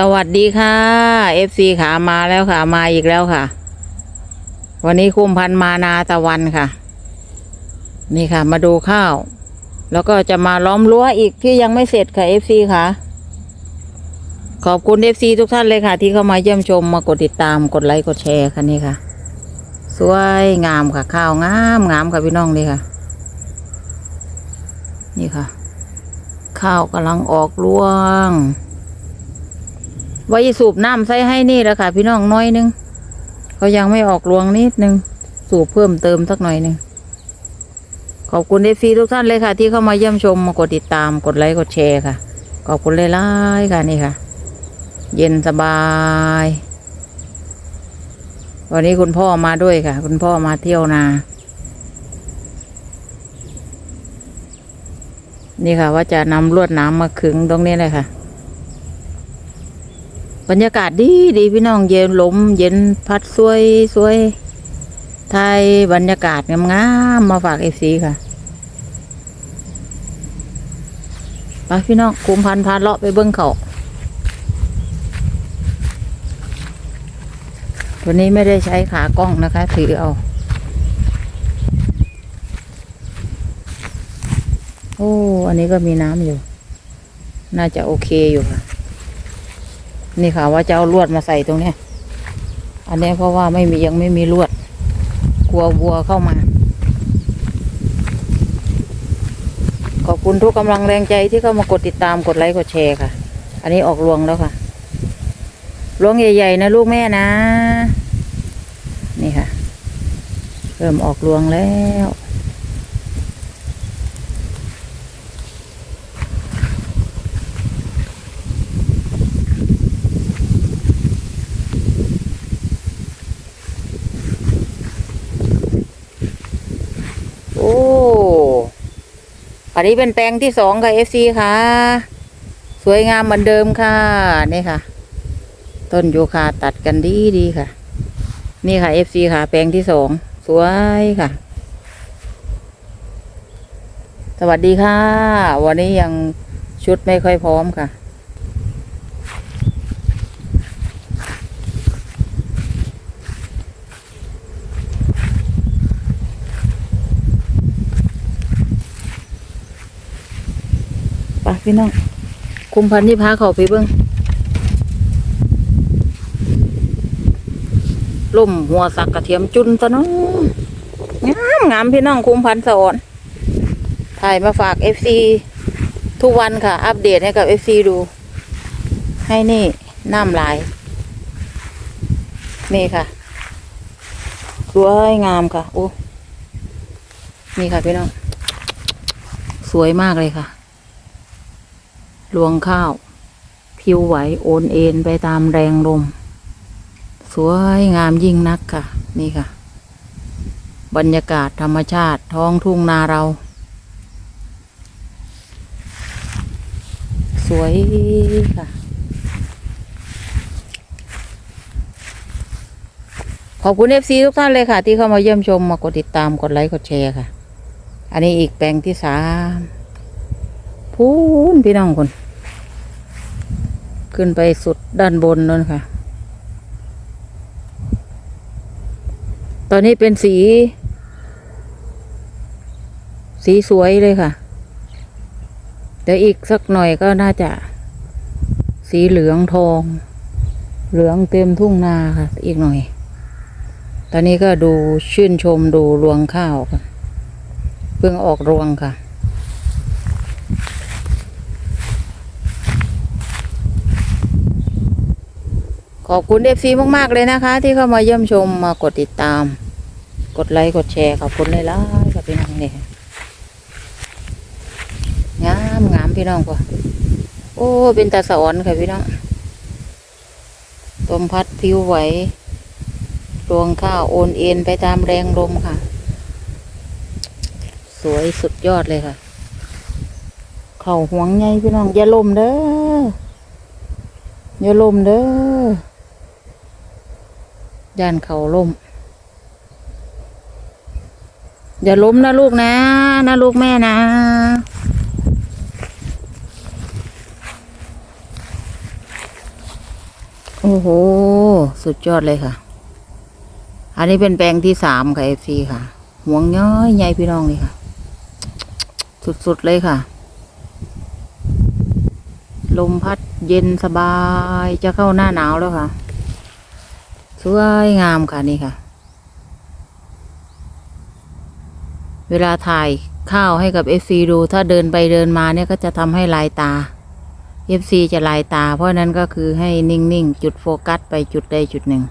สวัสดีค่ะ FC ขามาแล้วค่ะ มาอีกแล้วค่ะ วันนี้คุมพันมานาตะวันค่ะ นี่ค่ะ มาดูข้าว แล้วก็จะมาล้อมรั้วอีกที่ยังไม่เสร็จค่ะ FC ค่ะ ขอบคุณ FC ทุกท่านเลยค่ะ ที่เข้ามาเยี่ยมชมมากดติดตามกดไลค์กดแชร์ค่ะนี่ค่ะ สวยงามค่ะ ข้าวงามงามค่ะพี่น้องนี่ค่ะ นี่ค่ะ ข้าวกำลังออกรวง ไว้สูบน้ำใส่ให้นี่แหละค่ะ พี่น้องน้อยนึงเขายังไม่ออกรวงนิดนึง สูบเพิ่มเติมสักหน่อยหนึงขอบคุณเอฟซีทุกท่านเลยค่ะ ที่เข้ามาเยี่ยมชมมากดติดตามกดไลค์กดแชร์ค่ะ ขอบคุณเลยล่ายๆค่ะนี่ค่ะ เย็นสบาย วันนี้คุณพ่อมาด้วยค่ะ คุณพ่อมาเที่ยวนา นี่ค่ะ ว่าจะนำลวดน้ำมาขึงตรงนี้เลยค่ะ บรรยากาศดีดีพี่น้องเย็นลมเย็นพัดสวยสวยไทยบรรยากาศงามๆมาฝากเอฟซีค่ะไปพี่น้องคุมพันพาเลาะไปเบิ้งเขาวันนี้ไม่ได้ใช้ขากล้องนะคะ ถือเอา โอ้ อันนี้ก็มีน้ำอยู่ น่าจะโอเคอยู่ค่ะ นี่ค่ะว่าจะเอาลวดมาใส่ตรงนี้อันนี้เพราะว่าไม่มียังไม่มีลวด กลัววัวเข้ามา ขอบคุณทุกกำลังแรงใจที่เข้ามากดติดตามกดไลค์กดแชร์ค่ะ อันนี้ออกรวงแล้วค่ะรวงใหญ่ๆนะลูกแม่นะ นี่ค่ะ เริ่มออกรวงแล้ว โอ้ อันนี้เป็นแปลงที่สองค่ะเอฟซีค่ะ สวยงามเหมือนเดิมค่ะนี่ค่ะ ต้นโยคาตัดกันดีดีค่ะ นี่ค่ะเอฟซีค่ะ แปลงที่สองสวยค่ะ สวัสดีค่ะ วันนี้ยังชุดไม่ค่อยพร้อมค่ะ พี่น้องคุมพันธุ์ที่พาเขาไปเบิ้งล่มหัวสักกระเทียมจุนตะน้องงามงามพี่น้องคุมพันธุ์สอนถ่ายมาฝากเอฟซีทุกวันค่ะ อัปเดตให้กับเอฟซีดู ให้นี่น้ำลาย นี่ค่ะสวยงามค่ะโอ้นี่ค่ะพี่น้อง สวยมากเลยค่ะ รวงข้าวผิวไหวโอนเอ็นไปตามแรงลม สวยงามยิ่งนักค่ะ นี่ค่ะ บรรยากาศธรรมชาติท้องทุ่งนาเรา สวยค่ะ ขอบคุณเอฟซีทุกท่านเลยค่ะ ที่เข้ามาเยี่ยมชมมากดติดตามกดไลค์กดแชร์ค่ะ อันนี้อีกแปลงที่สามพูนพี่น้องคน ขึ้นไปสุดด้านบนนั่นค่ะ ตอนนี้เป็นสี สีสวยเลยค่ะ เดี๋ยวอีกสักหน่อยก็น่าจะ สีเหลืองทอง เหลืองเต็มทุ่งนาค่ะ อีกหน่อย ตอนนี้ก็ดูชื่นชมดูรวงข้าวค่ะเพิ่งออกรวงค่ะ ขอบคุณเอฟซีมากๆเลยนะคะ ที่เข้ามาเยี่ยมชมมากดติดตาม กดไลค์กดแชร์ขอบคุณเลยล่ะกับพี่น้องเนี่ยงามงามพี่น้องกว่าโอ้เป็นตาสะออนค่ะพี่น้องลมพัดพิวไหวรวงข้าวโอนเอ็นไปตามแรงลมค่ะ สวยสุดยอดเลยค่ะ เข่าห่วงไงพี่น้องอย่าลมเด้ออย่าลมเด้อ ย่านเขาล่ม อย่าล้มนะลูกนะ นะลูกแม่นะ โอ้โห สุดยอดเลยค่ะ อันนี้เป็นแปลงที่สามค่ะเอฟซีค่ะห่วงย้อยใหญ่พี่น้องเลยค่ะ สุดๆเลยค่ะลมพัดเย็นสบายจะเข้าหน้าหนาวแล้วค่ะ วยงามค่ะนี่ค่ะ เวลาถ่ายข้าวให้กับเอฟซีดู ถ้าเดินไปเดินมาเนี่ยก็จะทำให้ลายตาเอฟซีจะลายตา เพราะนั้นก็คือให้นิ่ง ๆ จุดโฟกัสไปจุดใดจุดหนึ่ง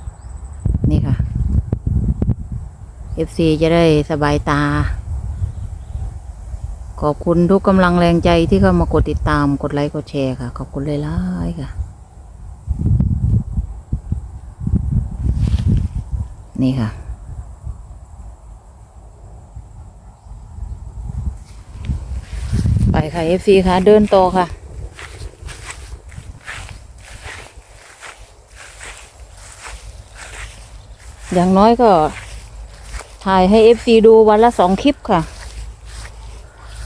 นี่ค่ะเอฟซีจะได้สบายตา ขอบคุณทุกกำลังแรงใจที่เข้ามากดติดตามกดไลค์กดแชร์ค่ะ ขอบคุณเลยล่ายๆค่ะ นี่ค่ะ ไปค่ะ FC ค่ะเดินต่อค่ะอย่างน้อยก็ ถ่ายให้ FC ดูวันละสองคลิปค่ะ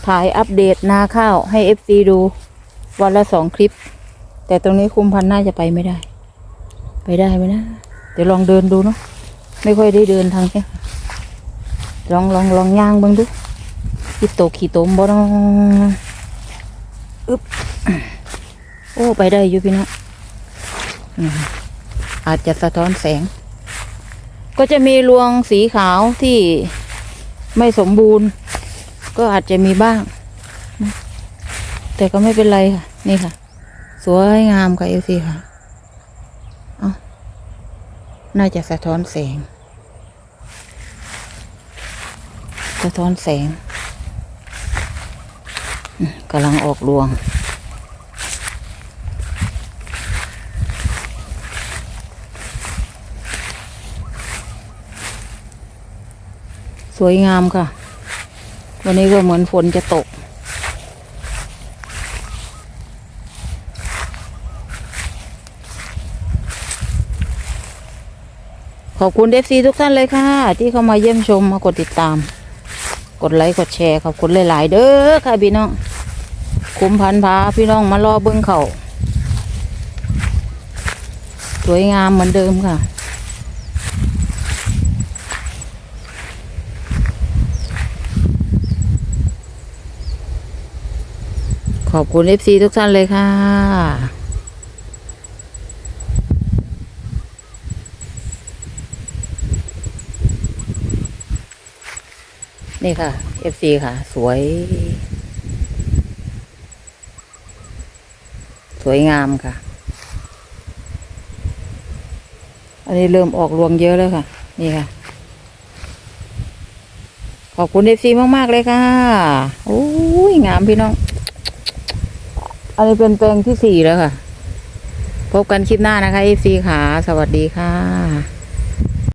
ถ่ายอัปเดตนาข้าวให้ FC ดูวันละสองคลิป แต่ตรงนี้คุมพันน่าจะไปไม่ได้ ไปได้ไหมนะ เดี๋ยวลองเดินดูเนาะ ไม่ค่อยได้เดินทางนี้ลองลองลองย่างบ้างดูขี่โตขี่โตมบ่ต้องอึบโอ้ ไปได้อยู่พี่นะอืมอาจจะสะท้อนแสง ก็จะมีรวงสีขาวที่ไม่สมบูรณ์ ก็อาจจะมีบ้าง แต่ก็ไม่เป็นไรค่ะ นี่ค่ะ สวยงามค่ะเอลซีค่ะ น่าจะสะท้อนแสง สะท้อนแสงกำลังออกรวง สวยงามค่ะ วันนี้ก็เหมือนฝนจะตก ขอบคุณเอฟซีทุกท่านเลยค่ะ ที่เข้ามาเยี่ยมชมมากดติดตาม กดไลค์กดแชร์ขอบคุณหลาย ๆ เด้อค่ะพี่น้องคุ้มพันพาพี่น้องมารอเบิ้งเขาสวยงามเหมือนเดิมค่ะขอบคุณเอฟซีทุกท่านเลยค่ะ นี่ค่ะ FC ค่ะ สวย สวยงามค่ะ อันนี้เริ่มออกรวงเยอะแล้วค่ะ นี่ค่ะ ขอบคุณ FC มาก ๆ เลยค่ะโอ้ยงามพี่น้อง อันนี้เป็นแปลงที่สี่แล้วค่ะ พบกันคลิปหน้านะคะ FC ค่ะ สวัสดีค่ะ